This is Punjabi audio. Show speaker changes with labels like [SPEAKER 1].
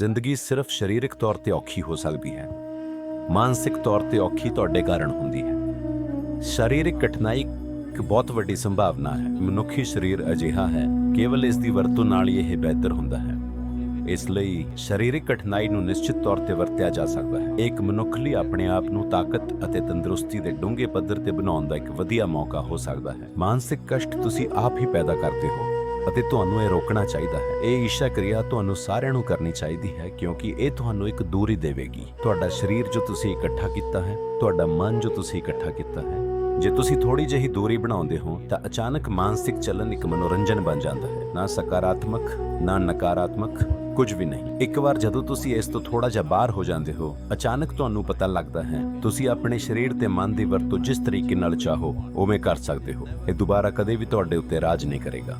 [SPEAKER 1] ਜ਼ਿੰਦਗੀ ਸਿਰਫ ਸਰੀਰਕ ਤੌਰ ਤੇ ਔਖੀ ਹੋ ਸਕਦੀ ਹੈ। ਮਾਨਸਿਕ ਤੌਰ ਤੇ ਔਖੀ ਤੁਹਾਡੇ ਕਾਰਨ ਹੁੰਦੀ ਹੈ। ਸਰੀਰਕ ਕਠਿਨਾਈ ਇੱਕ ਬਹੁਤ ਵੱਡੀ ਸੰਭਾਵਨਾ ਹੈ। ਮਨੁੱਖੀ ਸਰੀਰ ਅਜਿਹਾ ਹੈ, ਕੇਵਲ ਇਸ ਦੀ ਵਰਤੋਂ ਨਾਲ ਹੀ ਇਹ ਬਿਹਤਰ ਹੁੰਦਾ ਹੈ। ਇਸ ਲਈ ਸਰੀਰਕ ਕਠਿਨਾਈ ਨੂੰ ਨਿਸ਼ਚਿਤ ਤੌਰ ਤੇ ਵਰਤਿਆ ਜਾ ਸਕਦਾ ਹੈ। ਇਹ ਇੱਕ ਮਨੁੱਖ ਲਈ ਆਪਣੇ ਆਪ ਨੂੰ ਤਾਕਤ ਅਤੇ ਤੰਦਰੁਸਤੀ ਦੇ ਡੂੰਘੇ ਪੱਧਰ ਤੇ ਬਣਾਉਣ ਦਾ ਇੱਕ ਵਧੀਆ ਮੌਕਾ ਹੋ ਸਕਦਾ ਹੈ। ਮਾਨਸਿਕ ਕਸ਼ਟ ਤੁਸੀਂ ਆਪ ਹੀ ਪੈਦਾ ਕਰਦੇ ਹੋ। ਅਤੇ ਤੁਹਾਨੂੰ ਇਹ ਰੋਕਣਾ ਚਾਹੀਦਾ ਹੈ। ਇਹ ਈਸ਼ਾ ਕਿਰਿਆ ਤੁਹਾਨੂੰ ਸਾਰਿਆਂ ਨੂੰ ਕਰਨੀ ਚਾਹੀਦੀ ਹੈ, ਕਿਉਂਕਿ ਇਹ ਤੁਹਾਨੂੰ ਇੱਕ ਦੂਰੀ ਦੇਵੇਗੀ। ਤੁਹਾਡਾ ਸਰੀਰ ਜੋ ਤੁਸੀਂ ਇਕੱਠਾ ਕੀਤਾ ਹੈ, ਤੁਹਾਡਾ ਮਨ ਜੋ ਤੁਸੀਂ ਇਕੱਠਾ ਕੀਤਾ ਹੈ, ਜੇ ਤੁਸੀਂ ਥੋੜੀ ਜਿਹੀ ਦੂਰੀ ਬਣਾਉਂਦੇ ਹੋ, ਤਾਂ ਅਚਾਨਕ ਮਾਨਸਿਕ ਚੱਲਨ ਇੱਕ ਮਨੋਰੰਜਨ ਬਣ ਜਾਂਦਾ ਹੈ। ਨਾ ਸਕਾਰਾਤਮਕ, ਨਾ ਨਕਾਰਾਤਮਕ, ਕੁਝ ਵੀ ਨਹੀਂ। ਇੱਕ ਵਾਰ ਜਦੋਂ ਤੁਸੀਂ ਇਸ ਤੋਂ ਥੋੜਾ ਜਿਹਾ ਬਾਹਰ ਹੋ ਜਾਂਦੇ ਹੋ, ਅਚਾਨਕ ਤੁਹਾਨੂੰ ਪਤਾ ਲੱਗਦਾ ਹੈ, ਤੁਸੀਂ ਆਪਣੇ ਸਰੀਰ ਤੇ ਮਨ ਦੀ ਵਰਤੋਂ ਜਿਸ ਤਰੀਕੇ ਨਾਲ ਚਾਹੋ, ਉਵੇਂ ਕਰ ਸਕਦੇ ਹੋ। ਇਹ ਦੁਬਾਰਾ ਕਦੇ ਵੀ ਤੁਹਾਡੇ ਉੱਤੇ ਰਾਜ ਨਹੀਂ ਕਰੇਗਾ।